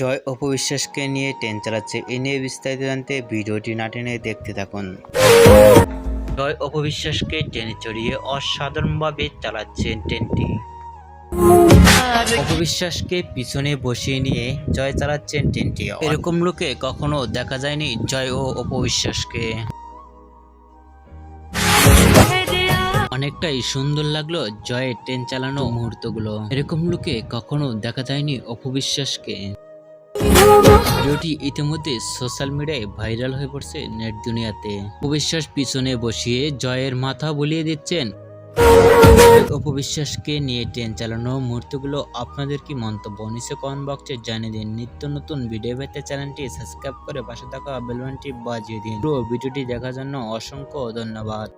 জয় অপবিশ্বাসকে নিয়ে ট্রেন চালাচ্ছে। এ নিয়ে বিস্তারিত জানতে ভিডিওটি না টেনে দেখতে থাকুন। জয় অপবিশ্বাসকে ট্রেনে চড়িয়ে অসাধারণভাবে চালাচ্ছেন ট্রেনটি। অপবিশ্বাসকে পিছনে বসিয়ে নিয়ে জয় চালাচ্ছেন ট্রেনটি। এরকম লোকে কখনো দেখা যায়নি জয় ও অপবিশ্বাসকে। অনেকটাই সুন্দর লাগল জয়ের ট্রেন চালানো মুহূর্তগুলো। এরকম লোকে কখনো দেখা যায়নি অপবিশ্বাসকে। ভিডিওটি ইতিমধ্যে সোশ্যাল মিডিয়ায় ভাইরাল হয়ে পড়ছে নেট দুনিয়াতে। অবিশ্বাস পিছনে বসিয়ে জয়ের মাথা বলিয়ে দিচ্ছেন। অপবিশ্বাসকে নিয়ে ট্রেন চালানো মুহূর্তগুলো আপনাদের কি মন্তব্য? নিচে কমেন্ট বক্সে জানিয়ে দিন। নিত্য নতুন ভিডিও পেতে চ্যানেলটি সাবস্ক্রাইব করে পাশে থাকা বেলবানটি বাজিয়ে দিন। পুরো ভিডিওটি দেখার জন্য অসংখ্য ধন্যবাদ।